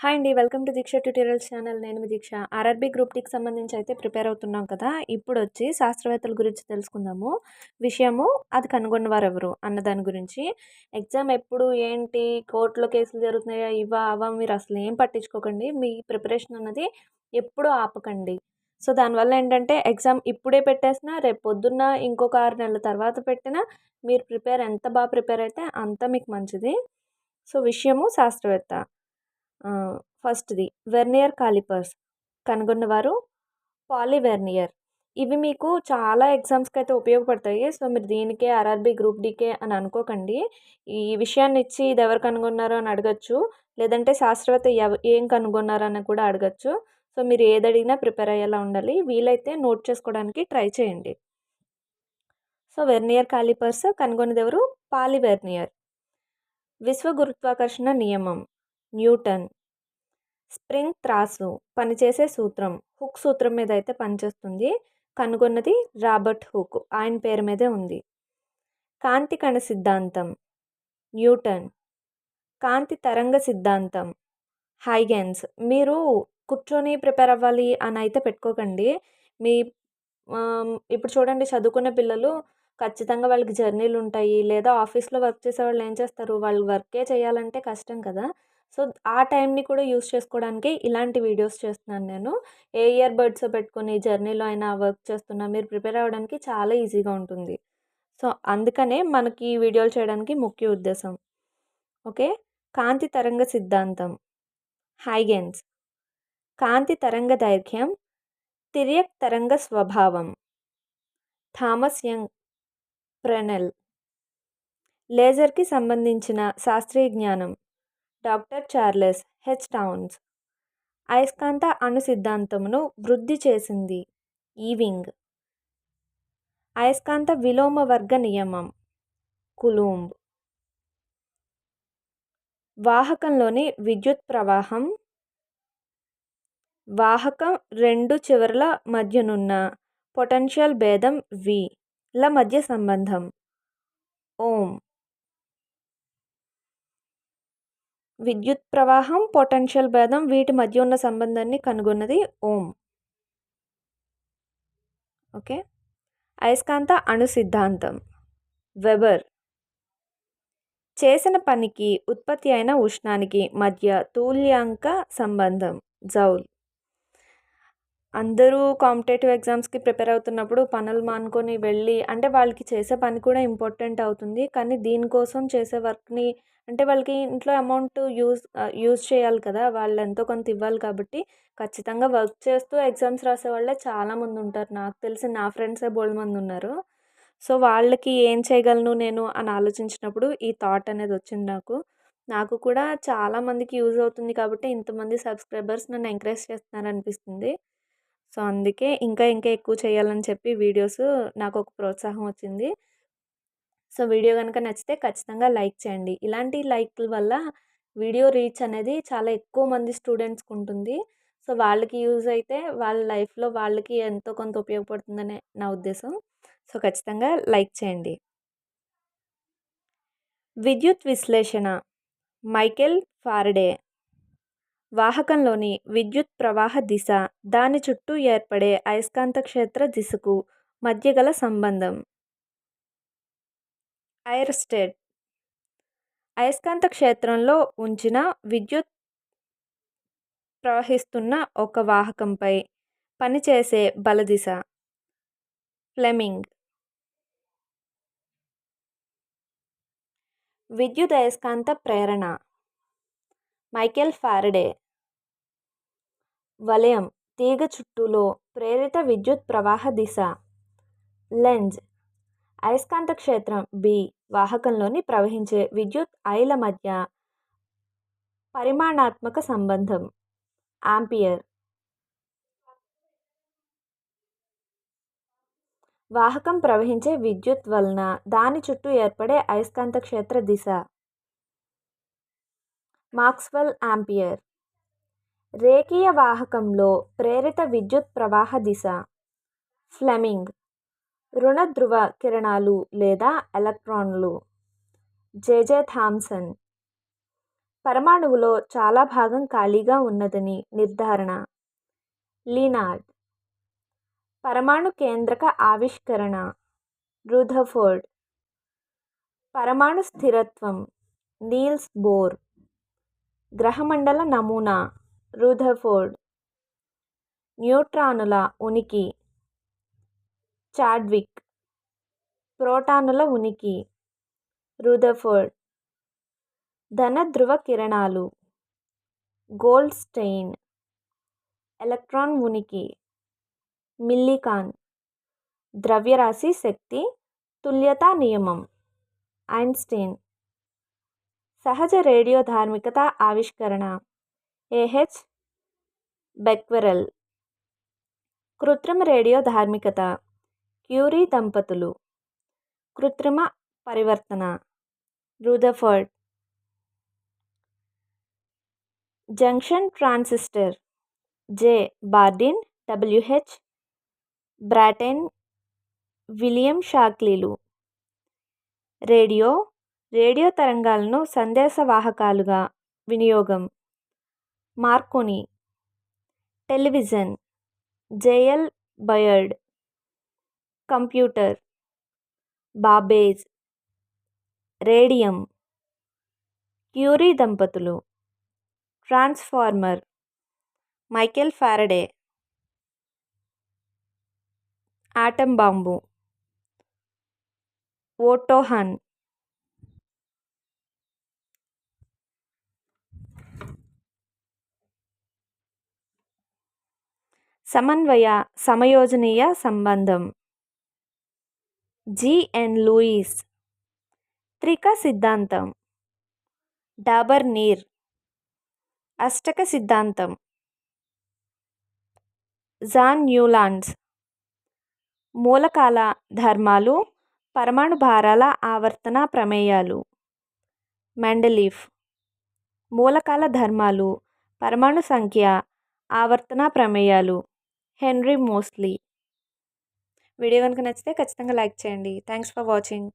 Hi అండి. Welcome to Deeksha tutorials channel. నేను మీ దీక్ష. ఆర్ఆర్బీ గ్రూప్ టీకి సంబంధించి అయితే ప్రిపేర్ అవుతున్నాం కదా. ఇప్పుడు వచ్చి శాస్త్రవేత్తల గురించి తెలుసుకుందాము. విషయము అది కనుగొన్నవారు ఎవరు అన్న దాని గురించి. ఎగ్జామ్ ఎప్పుడు ఏంటి కోర్టులో కేసులు జరుగుతున్నాయా ఇవా అవా మీరు అసలు ఏం పట్టించుకోకండి. మీ ప్రిపరేషన్ అన్నది ఎప్పుడు ఆపకండి. సో దానివల్ల ఏంటంటే ఎగ్జామ్ ఇప్పుడే పెట్టేసినా రేపు పొద్దున్న ఇంకొక ఆరు నెలల తర్వాత పెట్టినా మీరు ప్రిపేర్ ఎంత బాగా ప్రిపేర్ అయితే అంత మీకు మంచిది. సో విషయము శాస్త్రవేత్త. ఫస్ట్ది. Vernier callipers. కనుగొన్నవారు పాలివెర్నియర్ ఇవి మీకు చాలా ఎగ్జామ్స్కి అయితే ఉపయోగపడతాయి. సో మీరు దీనికే ఆర్ఆర్బీ గ్రూప్ డీకే అని అనుకోకండి. ఈ విషయాన్ని ఇచ్చి ఇది ఎవరు కనుగొన్నారు అని అడగచ్చు. లేదంటే శాస్త్రవేత్త ఎవ ఏం కనుగొన్నారు అని కూడా అడగచ్చు. సో మీరు ఏది అడిగినా ప్రిపేర్ అయ్యేలా ఉండాలి. వీలైతే నోట్ చేసుకోవడానికి ట్రై చేయండి. సో వెర్నియర్ కాలిపర్స్ కనుగొనేది ఎవరు పాలివెర్నియర్ విశ్వ గురుత్వాకర్షణ నియమం. న్యూటన్. స్ప్రింగ్ త్రాసు పనిచేసే సూత్రం. హుక్ సూత్రం మీద అయితే పనిచేస్తుంది. కనుగొన్నది రాబర్ట్ హుక్. ఆయన పేరు మీదే ఉంది. కాంతి కణ సిద్ధాంతం. న్యూటన్. కాంతి తరంగ సిద్ధాంతం. హైగెన్స్. మీరు కూర్చొని ప్రిపేర్ అవ్వాలి అని అయితే పెట్టుకోకండి. మీ ఇప్పుడు చూడండి చదువుకునే పిల్లలు ఖచ్చితంగా వాళ్ళకి జర్నీలు ఉంటాయి లేదా ఆఫీస్లో వర్క్ చేసే వాళ్ళు ఏం చేస్తారు? వాళ్ళు వర్కే చేయాలంటే కష్టం కదా. సో ఆ టైంని కూడా యూస్ చేసుకోవడానికి ఇలాంటి వీడియోస్ చేస్తున్నాను నేను. ఏ ఇయర్ బడ్స్ పెట్టుకొని జర్నీలో అయినా వర్క్ చేస్తున్నా మీరు ప్రిపేర్ అవ్వడానికి చాలా ఈజీగా ఉంటుంది. సో అందుకనే మనకి ఈ వీడియోలు చేయడానికి ముఖ్య ఉద్దేశం. ఓకే? కాంతి తరంగ సిద్ధాంతం. హైగెన్స్ కాంతి తరంగ దైర్ఘ్యం తిరియక్ తరంగ స్వభావం. Thomas young ప్రెనెల్. లేజర్కి సంబంధించిన శాస్త్రీయ జ్ఞానం. Doctor Charles H Townes. అయస్కాంత అణు సిద్ధాంతమును వృద్ధి చేసింది. ఈవింగ్. అయస్కాంత విలోమ వర్గ నియమం. కులూంబ్. వాహకంలోని విద్యుత్ ప్రవాహం. వాహకం రెండు చివరల మధ్యనున్న పొటెన్షియల్ భేదం వి. ల మధ్య సంబంధం. ఓం. విద్యుత్ ప్రవాహం పొటెన్షియల్ భేదం వీటి మధ్య ఉన్న సంబంధాన్ని కనుగొన్నది ఓం. ఓకే? అయస్కాంత అణు సిద్ధాంతం. వెబర్. చేసిన పనికి ఉత్పత్తి అయిన ఉష్ణానికి మధ్య తూల్యాంక సంబంధం. జౌల్. అందరూ కాంపిటేటివ్ ఎగ్జామ్స్కి ప్రిపేర్ అవుతున్నప్పుడు పనులు మానుకొని వెళ్ళి అంటే వాళ్ళకి చేసే పని కూడా ఇంపార్టెంట్ అవుతుంది. కానీ దీనికోసం చేసే వర్క్ని అంటే వాళ్ళకి ఇంట్లో అమౌంట్ యూజ్ యూజ్ చేయాలి కదా. వాళ్ళు ఎంతో కొంత ఇవ్వాలి కాబట్టి ఖచ్చితంగా వర్క్ చేస్తూ ఎగ్జామ్స్ రాసే వాళ్ళే చాలామంది ఉంటారు. నాకు తెలిసి నా ఫ్రెండ్సే బోల్డ్ మంది ఉన్నారు. సో వాళ్ళకి ఏం చేయగలను నేను అని ఆలోచించినప్పుడు ఈ థాట్ అనేది వచ్చింది నాకు. నాకు కూడా చాలామందికి యూజ్ అవుతుంది కాబట్టి ఇంతమంది సబ్స్క్రైబర్స్ నన్ను ఎంకరేజ్ చేస్తున్నారు అనిపిస్తుంది. సో అందుకే ఇంకా ఇంకా ఎక్కువ చేయాలని చెప్పి వీడియోస్ నాకు ఒక ప్రోత్సాహం వచ్చింది. సో వీడియో కనుక నచ్చితే ఖచ్చితంగా లైక్ చేయండి. ఇలాంటి లైక్ల వల్ల వీడియో రీచ్ అనేది చాలా ఎక్కువ మంది స్టూడెంట్స్కి ఉంటుంది. సో వాళ్ళకి యూజ్ అయితే వాళ్ళ లైఫ్లో వాళ్ళకి ఎంతో కొంత ఉపయోగపడుతుందనే నా ఉద్దేశం. సో ఖచ్చితంగా లైక్ చేయండి. విద్యుత్ విశ్లేషణ మైకెల్ ఫారడే. వాహకంలోని విద్యుత్ ప్రవాహ దిశ దాని చుట్టూ ఏర్పడే అయస్కాంత క్షేత్ర దిశకు మధ్య గల సంబంధం. ఐర్స్టెడ్ అయస్కాంత క్షేత్రంలో ఉంచిన విద్యుత్ ప్రవహిస్తున్న ఒక వాహకంపై పనిచేసే బలదిశ ఫ్లెమింగ్. విద్యుత్ అయస్కాంత ప్రేరణ మైకేల్ ఫారడే. వలయం తీగ చుట్టూలో ప్రేరిత విద్యుత్ ప్రవాహ దిశ లెంజ్ అయస్కాంత క్షేత్రం బి వాహకంలోని ప్రవహించే విద్యుత్ ఐల మధ్య పరిమాణాత్మక సంబంధం. ఆంపియర్. వాహకం ప్రవహించే విద్యుత్ వలన దాని చుట్టూ ఏర్పడే అయస్కాంత క్షేత్ర దిశ. Maxwell ampere. రేఖీయ వాహకంలో ప్రేరిత విద్యుత్ ప్రవాహ దిశ. ఫ్లెమింగ్. రుణ ధ్రువ కిరణాలు లేదా ఎలక్ట్రాన్లు. J J Thomson. పరమాణువులో చాలా భాగం ఖాళీగా ఉన్నదని నిర్ధారణ. లీనార్డ్. పరమాణు కేంద్రక ఆవిష్కరణ. రూథర్ఫోర్డ్. పరమాణు స్థిరత్వం. Niels bore. గ్రహమండల నమూనా. రూథర్ఫోర్డ్. న్యూట్రానుల ఉనికి. చాడ్విక్. ప్రోటానుల ఉనికి. రుదర్ఫోర్డ్ ధన ధ్రువ కిరణాలు గోల్డ్స్టెయిన్. ఎలక్ట్రాన్ ఉనికి. మిల్లికాన్. ద్రవ్యరాశి శక్తి. తుల్యతా నియమం. ఐన్స్టీన్. సహజ రేడియో ధార్మికత ఆవిష్కరణ. A H Becquerel. కృత్రిమ రేడియో ధార్మికత. క్యూరీ దంపతులు. కృత్రిమ పరివర్తన. Rutherford junction transistor. J. Bardeen W H Brattain William షాక్లీలు. Radio. Radio తరంగాలను సందేశవాహకాలుగా వినియోగం. Marconi. Television. J L Baird. Computer Babbage radium Curie దంపతులు transformer Michael Faraday atom bomb Otto Hahn. సమన్వయ సమయోజనీయ సంబంధం. GN Louis. త్రిక సిద్ధాంతం. డాబర్ నీర్. అష్టక సిద్ధాంతం. John Newlands. మూలకాల ధర్మాలు పరమాణు భారాల ఆవర్తన ప్రమేయాలు. మెండలీఫ్. మూలకాల ధర్మాలు పరమాణు సంఖ్య ఆవర్తన ప్రమేయాలు. Henry mostly. వీడియో కనుక నచ్చితే ఖచ్చితంగా లైక్ చేయండి. Thanks for watching